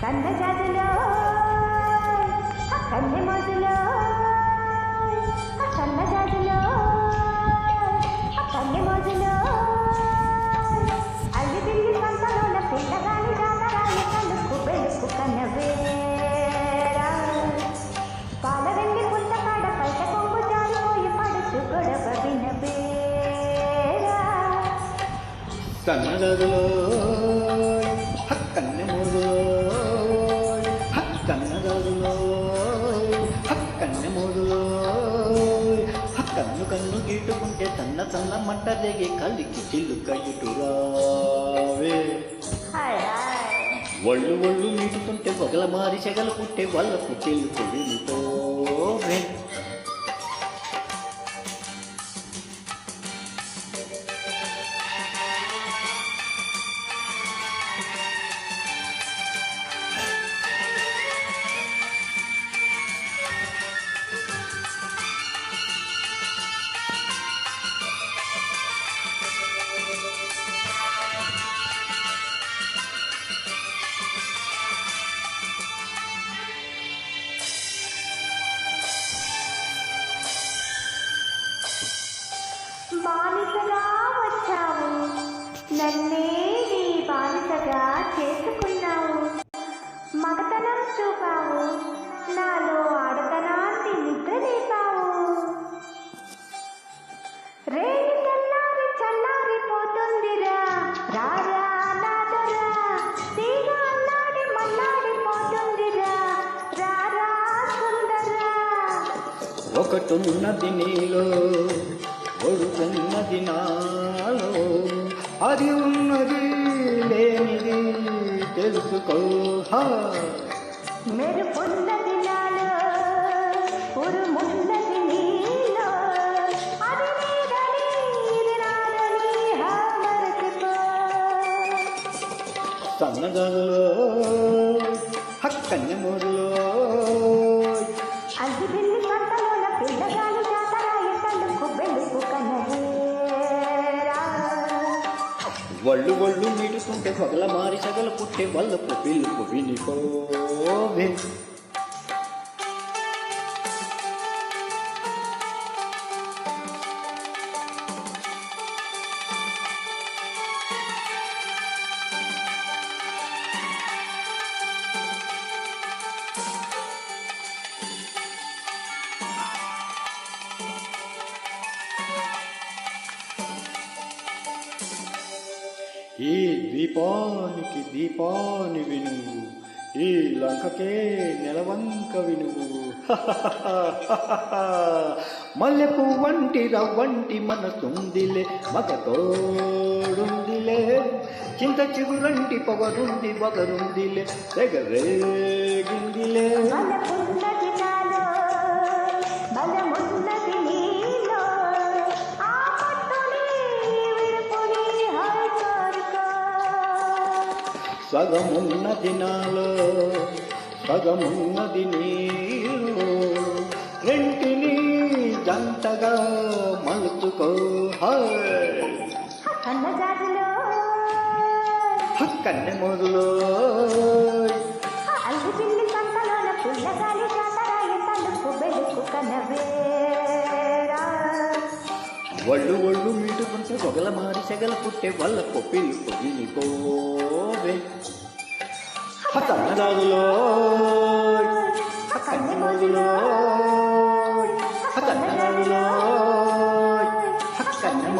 సన్నజాజులో ఆ కన్నె మోజులో ఆ సన్నజాజులో కన్నె మోజులో అల్లి బిల్లి సంతలోన పిల్లగాలి జాతరాయి కలుపు వెలుపు కన్నవేరా. పాల వెండి పుస్తకాడ పైట కొంగు జారిపోయి పడుచు గొడవ వినవేరా. కన్నగదులో హక్కన్న మోదులో హక్కన్నగదులో హక్కన్న మోదులో హక్కన్ను కన్ను గీటుకుంటే తన్న తన్న మంట రేగి కలికి చిల్లుక ఇటురావే హాయ్ హాయ్ ఒళ్ళు ఒళ్ళు మీటుతుంటే పొగల మారి చెగలు పుట్టే వాళ్ళకు చెల్లుకు వెళ్ళిపోవే బానిసగా వచ్చావు. నన్నే నీ బానిసగా చేసుకున్నావు. మగతనం చూపావు. నాలో ఆడతనాన్ని నిద్రలేపావు. రేయి తెల్లారి చల్లారిపోతుందిరా. రారా నాదరా. తీగ అల్లాడి మల్లాడిపోతుందిరా. రారా సుందరా. ఒకటున్నది నీలో ఒడుకున్నది నాలో. అది ఉన్నది లేనిది తెలుసుకో. మెరుపున్నది నాలో ఉరుమున్నది వళ్ళు వళ్ళు మీటుకుంటే పగల మారి సగల పుట్టే వల్లపు పిలుపు వినిపోవే ఈ ద్వీపానికి దీపానివి నువ్వు ఈ లంకకే నెలవంక వినువు మల్లెపు వంటి రవ్వంటి మనసుందిలే మగతోడుందిలే చింత చిగురంటి పొగరుంది వగరుందిలే తెగరేగిందిలే. సగమున్నది నాలో సగమున్నది నీలో. రెంటిని జంటగా మలుచుకో హక్కన్నె మొదలో ఒళ్ళు ఒళ్ళు మీటుకుంటే పొగల మారి సెగల పుట్టే వాళ్ళ పిలుపు వినిపోవే హక్కన్నదాదులో హక్కన్నె మొదలో హక్కన్నదాదులో హక్కన్నె